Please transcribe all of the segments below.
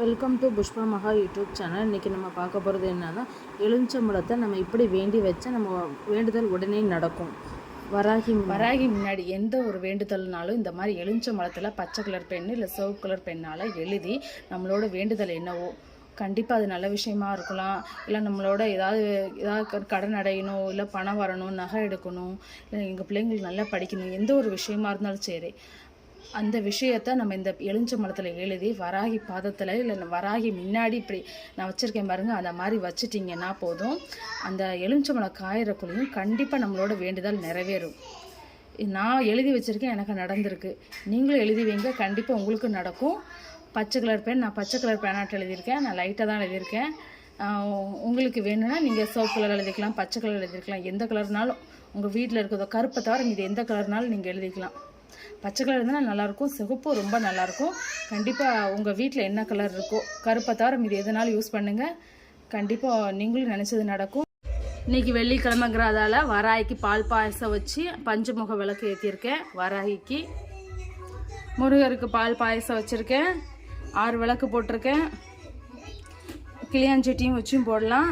Welcome to Pushpa மகா YouTube channel இன்றைக்கி நம்ம பார்க்க போகிறது என்னன்னா எலுமிச்சம்பழத்தை நம்ம இப்படி வேண்டி வச்சா நம்ம வேண்டுதல் உடனே நடக்கும். வராகி வராகி முன்னாடி எந்த ஒரு வேண்டுதல்னாலும் இந்த மாதிரி எலுமிச்சம்பழத்தில் மரத்தில் பச்சை கலர் பென் இல்லை சிவப்பு கலர் பெண்ணால் எழுதி நம்மளோட வேண்டுதல் என்னவோ கண்டிப்பாக அது நல்ல விஷயமா இருக்கலாம். இல்லை நம்மளோட ஏதாவது ஏதாவது கடன் அடையணும் இல்லை பணம் வரணும் நகை எடுக்கணும் இல்லை எங்கள் பிள்ளைங்களுக்கு நல்லா படிக்கணும் எந்த ஒரு விஷயமா இருந்தாலும் சரி. அந்த விஷயத்த நம்ம இந்த எலுமிச்சை மரத்தில் எழுதி வராகி பாதத்தில் இல்லை வராகி முன்னாடி இப்படி நான் வச்சுருக்கேன் பாருங்க அந்த மாதிரி வச்சுட்டிங்கன்னா போதும். அந்த எலுமிச்சை மரம் காயிறக்குள்ளையும் கண்டிப்பாக நம்மளோட வேண்டுதல் நிறைவேறும். நான் எழுதி வச்சுருக்கேன் எனக்கு நடந்திருக்கு. நீங்களும் எழுதி வைங்க கண்டிப்பாக உங்களுக்கு நடக்கும். பச்சை கலர் பேன் நான் பச்சை கலர் பேனாட்டு எழுதியிருக்கேன் நான் லைட்டாக தான் எழுதியிருக்கேன். உங்களுக்கு வேணும்னா நீங்கள் சிவப்பு கலர் எழுதிக்கலாம் பச்சை கலர் எழுதிக்கலாம் எந்த கலர்னாலும் உங்கள் வீட்டில் இருக்கிறதோ கருப்பை தவிர இது எந்த கலர்னாலும் நீங்கள் எழுதிக்கலாம். பச்சை கலர் இருந்தால் நல்லாயிருக்கும். சிவப்பு ரொம்ப நல்லாயிருக்கும். கண்டிப்பாக உங்கள் வீட்டில் என்ன கலர் இருக்கோ கருப்பை தவிர இது எதனாலும் யூஸ் பண்ணுங்கள் கண்டிப்பாக நீங்களும் நினச்சது நடக்கும். இன்றைக்கி வெள்ளிக்கிழமைங்கிறதால வராய்க்கு பால் பாயசம் வச்சு பஞ்சமுக விளக்கு ஏற்றிருக்கேன் வராகிக்கு முருகருக்கு பால் பாயசம் வச்சுருக்கேன். ஆறு விளக்கு போட்டிருக்கேன். கிளியாஞ்சட்டியும் வச்சும் போடலாம்.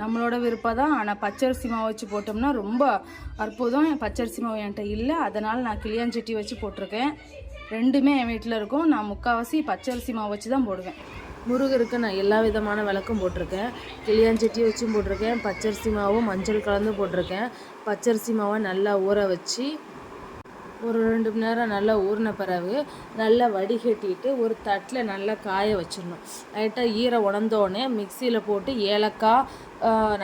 நம்மளோட விருப்பம் தான் ஆனால் பச்சரிசி மாவு வச்சு போட்டோம்னா ரொம்ப அற்புதம். பச்சரிசி மாவு என்கிட்ட இல்லை. அதனால் நான் கிளியாஞ்சட்டி வச்சு போட்டிருக்கேன். ரெண்டுமே என் வீட்டில் இருக்கும். நான் முக்கால்வாசி பச்சரிசி மாவு வச்சு தான் போடுவேன். முருகருக்கு நான் எல்லா விதமான விளக்கும் போட்டிருக்கேன். கிளியாஞ்சட்டி வச்சும் போட்டிருக்கேன். பச்சரிசி மாவும் மஞ்சள் கலந்து போட்டிருக்கேன். பச்சரிசி மாவை நல்லா ஊற வச்சு ஒரு ரெண்டு மணி நேரம் நல்லா ஊறின பிறகு நல்லா வடிகட்டிட்டு ஒரு தட்டில் நல்லா காய வச்சிடணும். லைட்டாக ஈர உணர்ந்தோடனே மிக்சியில் போட்டு ஏலக்காய்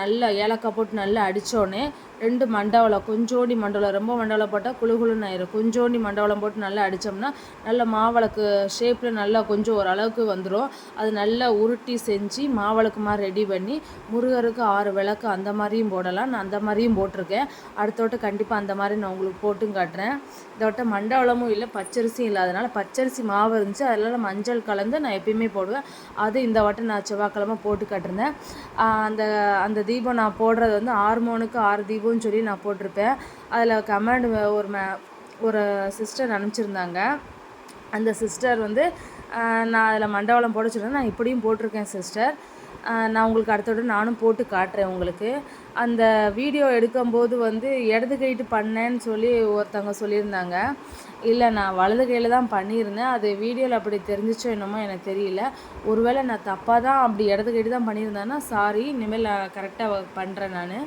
நல்லா ஏலக்காய் போட்டு நல்லா அடித்தோடனே ரெண்டு மண்டவளம் கொஞ்சோண்டி மண்டவளம் ரொம்ப மண்டவளம் போட்டால் குளு குளுன்னு ஆயிரும். கொஞ்சோண்டி மண்டவளம் போட்டு நல்லா அடித்தோம்னா நல்ல மாவளக்கு ஷேப்பில் நல்லா கொஞ்சம் ஓரளவுக்கு வந்துடும் அது நல்லா உருட்டி செஞ்சு மாவளக்கு மாதிரி ரெடி பண்ணி முருகருக்கு ஆறு விளக்கு அந்த மாதிரியும் போடலாம். நான் அந்த மாதிரியும் போட்டிருக்கேன். அடுத்தோட்ட கண்டிப்பாக அந்த மாதிரி நான் உங்களுக்கு போட்டும் காட்டுறேன். இதோட்ட மண்டவளமும் இல்லை பச்சரிசியும் இல்லாதனால பச்சரிசி மாவு இருந்துச்சு. அதில் மஞ்சள் கலந்து நான் எப்பயுமே போடுவேன். அது இந்த வாட்டம் நான் செவ்வாய்க்கிழமை போட்டு கட்டிருந்தேன். அந்த அந்த தீபம் நான் போடுறது வந்து ஆர்மோனுக்கு ஆறு தீபம்னு சொல்லி நான் போட்டிருப்பேன். அதில் கமெண்ட் ஒரு மே ஒரு சிஸ்டர் அனுப்பிச்சிருந்தாங்க அந்த சிஸ்டர் வந்து நான் அதில் மண்டவளம் போட சொல்லியிருந்தேன் நான் இப்படியும் போட்டிருக்கேன் சிஸ்டர் நான் உங்களுக்கு அடுத்தோட நானும் போட்டு காட்டுறேன் உங்களுக்கு. அந்த வீடியோ எடுக்கும்போது வந்து இடது கைட்டு பண்ணேன்னு சொல்லி ஒருத்தவங்க சொல்லியிருந்தாங்க. இல்லை நான் வலது கையில் தான் பண்ணியிருந்தேன். அது வீடியோவில் அப்படி தெரிஞ்சிச்சோ என்னமோ எனக்கு தெரியல. ஒருவேளை நான் தப்பாக தான் அப்படி இடது கைட்டு தான் பண்ணியிருந்தேன்னா சாரி இனிமேல் நான் கரெக்டாக பண்ணுறேன் நான்.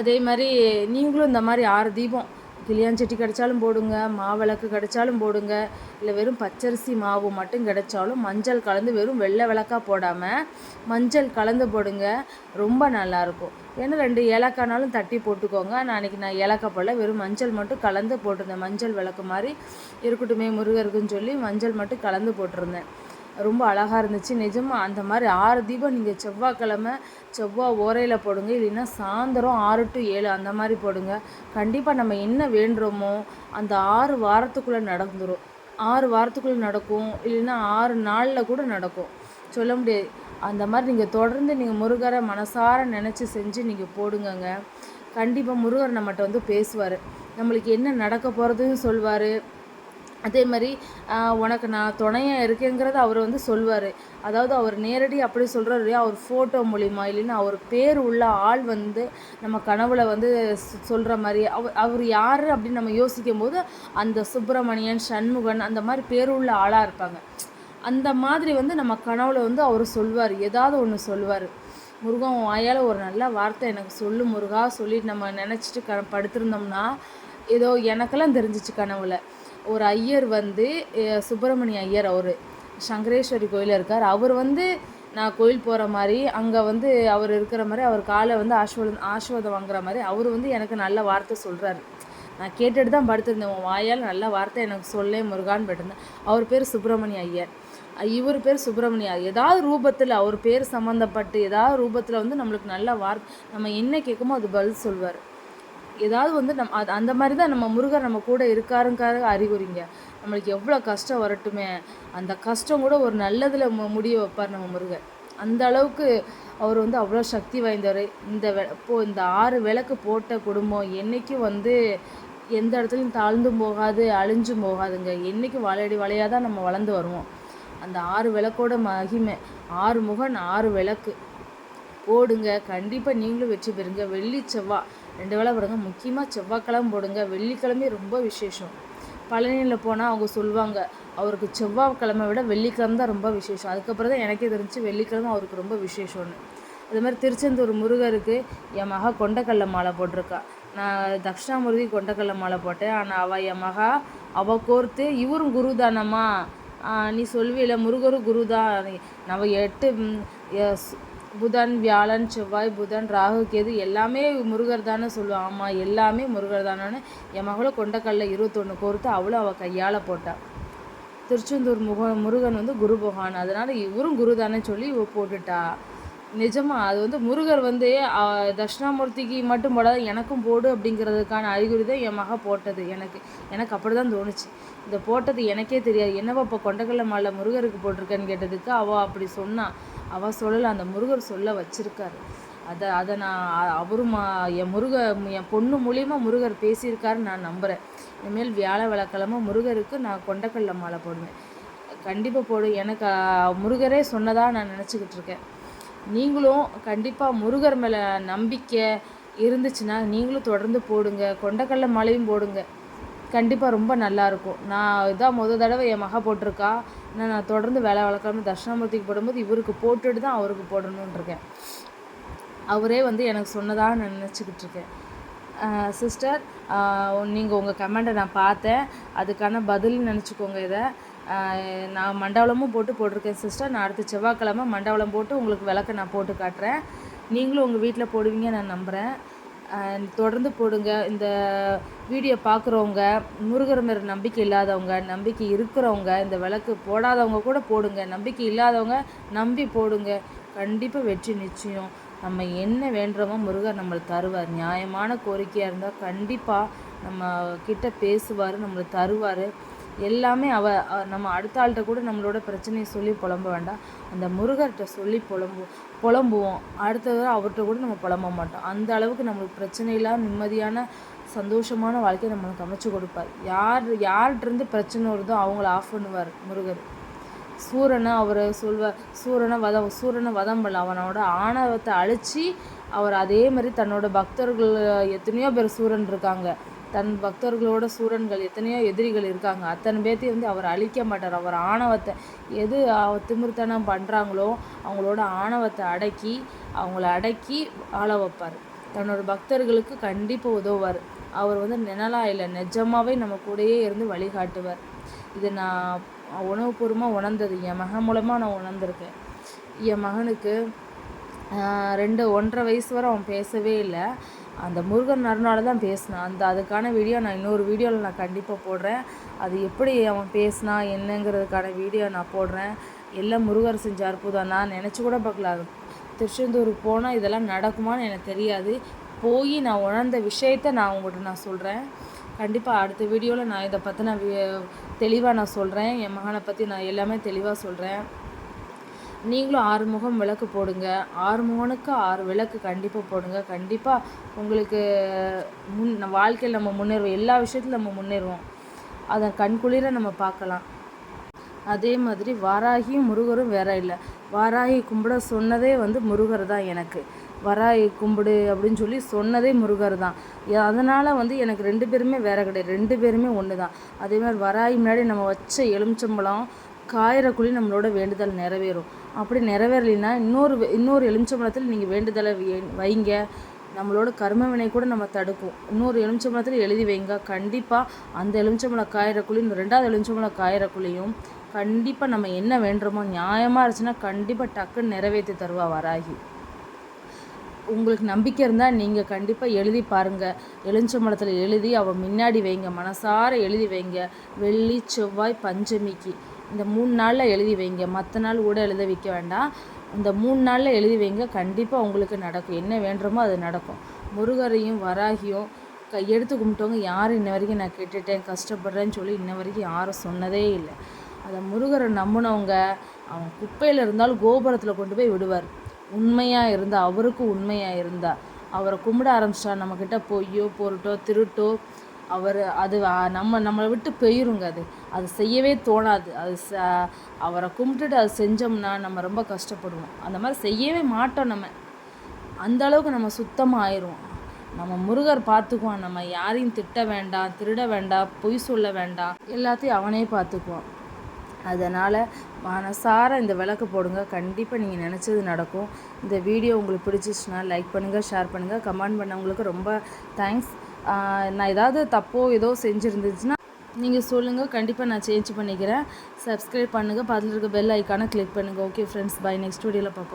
அதே மாதிரி நீங்களும் இந்த மாதிரி ஆறு தீபம் கிளியாஞ்சட்டி கிடைச்சாலும் போடுங்க மாவிளக்கு கிடைச்சாலும் போடுங்க. இல்லை வெறும் பச்சரிசி மாவு மட்டும் கிடைச்சாலும் மஞ்சள் கலந்து வெறும் வெள்ளை விளக்காக போடாமல் மஞ்சள் கலந்து போடுங்க. ரொம்ப நல்லாயிருக்கும் ஏன்னா ரெண்டு ஏலக்காய்னாலும் தட்டி போட்டுக்கோங்க. நான் அன்றைக்கி நான் ஏலக்காய் போடல. வெறும் மஞ்சள் மட்டும் கலந்து போட்டிருந்தேன். மஞ்சள் விளக்கு மாதிரி இருக்கட்டுமே முருகருக்குன்னு சொல்லி மஞ்சள் மட்டும் கலந்து போட்டிருந்தேன். ரொம்ப அழகாக இருந்துச்சு. நிஜமாக அந்த மாதிரி ஆறு தீபம் நீங்கள் செவ்வாய்க்கிழமை செவ்வாய் ஓரையில் போடுங்க. இல்லைன்னா சாயந்தரம் ஆறு டு ஏழு அந்த மாதிரி போடுங்க. கண்டிப்பாக நம்ம என்ன வேண்டுறோமோ அந்த ஆறு வாரத்துக்குள்ளே நடந்துடும் ஆறு வாரத்துக்குள்ளே நடக்கும். இல்லைன்னா ஆறு நாளில் கூட நடக்கும். சொல்ல முடியாது. அந்த மாதிரி நீங்கள் தொடர்ந்து நீங்கள் முருகரை மனசார நினச்சி செஞ்சு நீங்கள் போடுங்கங்க. கண்டிப்பாக முருகர் நம்மகிட்ட வந்து பேசுவார். நம்மளுக்கு என்ன நடக்க போகிறதுன்னு சொல்வார். அதே மாதிரி உனக்கு நான் துணையாக இருக்கேங்கிறத அவர் வந்து சொல்வார். அதாவது அவர் நேரடி அப்படி சொல்கிறார் இல்லையா அவர் ஃபோட்டோ மூலிமா இல்லைன்னா அவர் பேர் உள்ள ஆள் வந்து நம்ம கனவுல வந்து சொல்கிற மாதிரி. அவர் அவர் யார் அப்படின்னு நம்ம யோசிக்கும் போது அந்த சுப்பிரமணியன் சண்முகன் அந்த மாதிரி பேர் உள்ள ஆளாக இருப்பாங்க. அந்த மாதிரி வந்து நம்ம கனவுல வந்து அவர் சொல்வார். ஏதாவது ஒன்று சொல்வார். முருகன் வாயால் ஒரு நல்ல வார்த்தை எனக்கு சொல்லு முருகா சொல்லிட்டு நம்ம நினச்சிட்டு க படுத்திருந்தோம்னா ஏதோ எனக்கெல்லாம் தெரிஞ்சிச்சு கனவுல. ஒரு ஐயர் வந்து சுப்பிரமணிய ஐயர் அவர். சங்கரேஸ்வரி கோயிலில் இருக்கார். அவர் வந்து நான் கோயில் போகிற மாதிரி அங்கே வந்து அவர் இருக்கிற மாதிரி அவர் காலை வந்து ஆஸ்வதம் ஆஸ்வாதம் வாங்குற மாதிரி அவர் வந்து எனக்கு நல்ல வார்த்தை சொல்கிறாரு நான் கேட்டுட்டு தான் படுத்திருந்தேன். உன் வாயால் நல்ல வார்த்தை எனக்கு சொல்லே முருகான்னு பட்டிருந்தேன் அவர் பேர் சுப்பிரமணிய ஐயர். இவர் பேர் சுப்பிரமணியா ஏதாவது ரூபத்தில் அவர் பேர் சம்மந்தப்பட்டு ஏதாவது ரூபத்தில் வந்து நம்மளுக்கு நல்ல வார்த்தை நம்ம என்ன கேட்குமோ அது பதில் சொல்வார். ஏதாவது வந்து நம் அது அந்த மாதிரி தான் நம்ம முருகர் நம்ம கூட இருக்காருங்கார அறிகுறிங்க. நம்மளுக்கு எவ்வளோ கஷ்டம் வரட்டுமே. அந்த கஷ்டம் கூட ஒரு நல்லதில் மு முடிய வைப்பார் நம்ம முருகர். அந்த அளவுக்கு அவர் வந்து அவ்வளோ சக்தி வாய்ந்தவர். இந்த வெ இப்போ இந்த ஆறு விளக்கு போட்ட குடும்பம் என்றைக்கும் வந்து எந்த இடத்துலையும் தாழ்ந்தும் போகாது அழிஞ்சும் போகாதுங்க. என்றைக்கும் வாழையடி வளையாக தான் நம்ம வளர்ந்து வருவோம். அந்த ஆறு விளக்கோட மகிமை ஆறு முகன் ஆறு விளக்கு. போடுங்க. கண்டிப்பாக நீங்களும் வெற்றி பெறுங்க. வெள்ளி செவ்வாய் ரெண்டு வேளை போடுங்க. முக்கியமாக செவ்வாய்க்கிழமை போடுங்க. வெள்ளிக்கிழமை ரொம்ப விசேஷம். பழனியில் போனால் அவங்க சொல்லுவாங்க அவருக்கு செவ்வாய்க்கிழமை விட வெள்ளிக்கிழமை தான் ரொம்ப விசேஷம். அதுக்கப்புறம் தான் எனக்கே தெரிஞ்சு வெள்ளிக்கிழமை அவருக்கு ரொம்ப விசேஷம்னு. அது மாதிரி திருச்செந்தூர் முருகருக்கு என் மகா கொண்டக்கல்ல மாலை போட்டிருக்கா. நான் தக்ஷணாமூர்த்தி கொண்டக்கல்ல மாலை போட்டேன். ஆனால் அவள் என் மகா அவள் கோர்த்து இவரும் குரு தானம்மா நீ சொல்வியில் முருகரும் குரு தான் நம்ம எட்டு புதன் வியாழன் செவ்வாய் புதன் ராகு கேது எல்லாமே முருகர் தானே சொல்லுவாள் ஆமாம் எல்லாமே முருகர் தானேன்னு என் மகளும் கொண்டக்கல்ல இருபத்தொன்று கோர்த்து அவளும் அவள் கையால் போட்டாள் திருச்செந்தூர் முக முருகன் வந்து குரு பகவான். அதனால் இவரும் குரு தானே சொல்லி இவ போட்டுட்டா. நிஜமாக அது வந்து முருகர் வந்து தட்சிணாமூர்த்திக்கு மட்டும் போடாத எனக்கும் போடு அப்படிங்கிறதுக்கான அறிகுறி தான் என் மக போட்டது. எனக்கு எனக்கு அப்படி தான் தோணுச்சு. இந்த போட்டது எனக்கே தெரியாது. என்னவா இப்போ கொண்டக்கல்ல மாலை முருகருக்கு போட்டிருக்கேன்னு கேட்டதுக்கு அவள் அப்படி சொன்னா. அவள் சொல்லலை அந்த முருகர் சொல்ல வச்சிருக்காரு. அதை அதை நான் அவரும் என் முருக என் பொண்ணு மூலியமா முருகர் பேசியிருக்காருன்னு நான் நம்புகிறேன் இனிமேல் வியாழ விளக்கிழமை முருகருக்கு நான் கொண்டக்கடல மாலை போடுவேன். கண்டிப்பாக போடு எனக்கு முருகரே சொன்னதாக நான் நினச்சிக்கிட்டு இருக்கேன். நீங்களும் கண்டிப்பாக முருகர் மேலே நம்பிக்கை இருந்துச்சுன்னா நீங்களும் தொடர்ந்து போடுங்க கொண்டக்கல்ல மாலையும் போடுங்க. கண்டிப்பாக ரொம்ப நல்லாயிருக்கும் நான் இதான் மொதல் தடவை என் மகள் போட்டிருக்கா. நான் நான் தொடர்ந்து வேலை வளர்க்காம தட்சிணாமூர்த்திக்கு போடும்போது இவருக்கு போட்டுட்டு தான் அவருக்கு போடணுன்ட்ருக்கேன் இருக்கேன். அவரே வந்து எனக்கு சொன்னதாக நான் நினச்சிக்கிட்டு இருக்கேன். சிஸ்டர் நீங்கள் உங்கள் கமெண்ட்டை நான் பார்த்தேன். அதுக்கான பதில் நினச்சிக்கோங்க இதை. நான் மண்டவளமும் போட்டு போட்டிருக்கேன் சிஸ்டர் நான் அடுத்த செவ்வாய்க்கிழமை மண்டவளம் போட்டு உங்களுக்கு விளக்க நான் போட்டு காட்டுறேன். நீங்களும் உங்கள் வீட்டில் போடுவீங்க நான் நம்புகிறேன் தொடர்ந்து போடுங்க. இந்த வீடியோ பார்க்குறவங்க முருகர் மேல நம்பிக்கை இல்லாதவங்க நம்பிக்கை இருக்கிறவங்க இந்த விளக்கு போடாதவங்க கூட போடுங்க. நம்பிக்கை இல்லாதவங்க நம்பி போடுங்க. கண்டிப்பாக வெற்றி நிச்சயம். நம்ம என்ன வேண்டுறோமோ முருகர் நம்மளுக்கு தருவார். நியாயமான கோரிக்கையாக இருந்தால் கண்டிப்பாக நம்ம கிட்ட பேசுவார் நம்மளுக்கு தருவார். எல்லாமே அவ நம்ம அடுத்த ஆள்கிட்ட கூட நம்மளோட பிரச்சனையை சொல்லி புலம்ப வேண்டாம். அந்த முருகர்கிட்ட சொல்லி புலம்பு புலம்புவோம். அடுத்தது அவர்கிட்ட கூட நம்ம புலம்ப மாட்டோம். அந்த அளவுக்கு நம்மளுக்கு பிரச்சனையெல்லாம் நிம்மதியான சந்தோஷமான வாழ்க்கையை நம்மளுக்கு அமைச்சு கொடுப்பார். யார் யார்கிட்டருந்து பிரச்சனை வருதோ அவங்கள ஆஃப் பண்ணுவார் முருகர். சூரனை அவர் சொல்வார் சூரனை வதம் சூரனை வதம் பண்ணல அவனோட ஆணவத்தை அழிச்சு அவர் அதே மாதிரி தன்னோட பக்தர்கள் எத்தனையோ பேர் சூரன் இருக்காங்க. தன் பக்தர்களோட சூரன்கள் எத்தனையோ எதிரிகள் இருக்காங்க. அத்தனை பேர்த்தையும் வந்து அவர் அழிக்க மாட்டார். அவர் ஆணவத்தை எது திமிர்த்தனம் பண்ணுறாங்களோ அவங்களோட ஆணவத்தை அடக்கி அவங்கள அடக்கி ஆள வைப்பார். தன்னோட பக்தர்களுக்கு கண்டிப்பாக உதவுவார். அவர் வந்து நிழலா இல்லை நிஜமாகவே நம்ம கூடயே இருந்து வழிகாட்டுவார். இது நான் உணவுபூர்வமாக உணர்ந்தது. என் மகன் மூலமாக நான் உணர்ந்திருக்கேன். என் மகனுக்கு ரெண்டு ஒன்றரை வயசு வரை அவன் பேசவே இல்லை. அந்த முருகன் நறுனால தான் பேசினான். அந்த அதுக்கான வீடியோ நான் இன்னொரு வீடியோவில் நான் கண்டிப்பாக போடுறேன். அது எப்படி அவன் பேசினா என்னங்கிறதுக்கான வீடியோ நான் போடுறேன். எல்லாம் முருகர் செஞ்ச அற்புதம். நான் நினச்சி கூட பார்க்கல. திருச்செந்தூருக்கு போனால் இதெல்லாம் நடக்குமான்னு எனக்கு தெரியாது. போய் நான் உணர்ந்த விஷயத்த நான் உங்கள்கிட்ட நான் சொல்கிறேன் கண்டிப்பாக அடுத்த வீடியோவில் நான் இதை பற்றின தெளிவாக நான் சொல்கிறேன் என் மகனை பற்றி நான் எல்லாமே தெளிவாக சொல்கிறேன் நீங்களும் ஆறுமுகம் விளக்கு போடுங்க. ஆறுமுகனுக்கு ஆறு விளக்கு கண்டிப்பாக போடுங்க. கண்டிப்பாக உங்களுக்கு முன் நம்ம வாழ்க்கையில் நம்ம முன்னேறுவோம். எல்லா விஷயத்துலையும் நம்ம முன்னேறுவோம். அதை கண்குளிர நம்ம பார்க்கலாம். அதே மாதிரி வாராகியும் முருகரும் வேற இல்லை. வாராகி கும்பிட சொன்னதே வந்து முருகர் தான் எனக்கு. வராய் கும்பிடு அப்படின்னு சொல்லி சொன்னதே முருகர் தான். அதனால் வந்து எனக்கு ரெண்டு பேருமே வேற கிடையாது. ரெண்டு பேருமே ஒன்று தான். அதே மாதிரி வராய் முன்னாடி நம்ம வச்ச எலுமிச்சம்பழம் காயறக்குள்ளே நம்மளோட வேண்டுதல் நிறைவேறும். அப்படி நிறைவேறலைன்னா இன்னொரு இன்னொரு எலுமிச்சம்பழத்தில் நீங்கள் வேண்டுதலை வைங்க. நம்மளோட கர்ம வினை கூட நம்ம தடுக்கும். இன்னொரு எலுமிச்சம்பழத்தில் எழுதி வைங்க. கண்டிப்பாக அந்த எலுமிச்சம்பழம் காயறக்குள்ளேயும் இந்த ரெண்டாவது எலுமிச்சம்பழம் காயறக்குள்ளேயும் கண்டிப்பாக நம்ம என்ன வேண்டுறோமோ நியாயமாக இருந்துச்சுன்னா கண்டிப்பாக டக்குன்னு நிறைவேற்றி தருவா வராகி. உங்களுக்கு நம்பிக்கை இருந்தால் நீங்கள் கண்டிப்பாக எழுதி பாருங்கள் எலுமிச்சம்பழத்தில் எழுதி அவள் முன்னாடி வைங்க. மனசார எழுதி வைங்க. வெள்ளி செவ்வாய் பஞ்சமிக்கு. இந்த மூணு நாளில் எழுதி வைங்க. மற்ற நாள் கூட எழுத வைக்க வேண்டாம். இந்த மூணு நாளில் எழுதி வைங்க. கண்டிப்பாக உங்களுக்கு நடக்கும். என்ன வேண்டுமோ அது நடக்கும். முருகரையும் வராகியும் க எடுத்து கும்பிட்டவங்க யாரும் இன்ன வரைக்கும் நான் கேட்டுட்டேன். கஷ்டப்படுறேன்னு சொல்லி இன்ன வரைக்கும் யாரும் சொன்னதே இல்லை. அதை முருகரை நம்பினவங்க அவன் குப்பையில் இருந்தாலும் கோபுரத்தில் கொண்டு போய் விடுவார். உண்மையாக இருந்தால் அவருக்கும் உண்மையாக இருந்தால் அவரை கும்பிட ஆரம்பிச்சிட்டா நம்மக்கிட்ட பொய்யோ பொருட்டோ திருட்டோ அவர் அது நம்ம நம்மளை விட்டு போயிருங்க அது. அது செய்யவே தோணாது. அது ச அவரை கும்பிட்டுட்டு அது செஞ்சோம்னா நம்ம ரொம்ப கஷ்டப்படுவோம். அந்த மாதிரி செய்யவே மாட்டோம் நம்ம. அந்த அளவுக்கு நம்ம சுத்தமாக ஆயிடுவோம் நம்ம முருகர் பார்த்துக்குவான். நம்ம யாரையும் திட்ட வேண்டாம் திருட வேண்டாம் பொய் சொல்ல வேண்டாம். எல்லாத்தையும் அவனே பார்த்துக்குவான். அதனால் மனசார இந்த விளக்கு போடுங்க. கண்டிப்பாக நீங்கள் நினச்சது நடக்கும். இந்த வீடியோ உங்களுக்கு பிடிச்சிச்சுன்னா லைக் பண்ணுங்கள் ஷேர் பண்ணுங்கள் கமெண்ட் பண்ணவங்களுக்கு ரொம்ப தேங்க்ஸ் நான் ஏதாவது தப்போ ஏதோ செஞ்சுருந்துச்சுன்னா நீங்கள் சொல்லுங்கள் கண்டிப்பாக நான் சேஞ்ச் பண்ணிக்கிறேன். சப்ஸ்கிரைப் பண்ணுங்கள் பக்கத்தில் இருக்க பெல் ஐக்கானை கிளிக் பண்ணுங்கள் ஓகே ஃப்ரெண்ட்ஸ் பை நெக்ஸ்ட் வீடியோவில் பார்ப்போம்.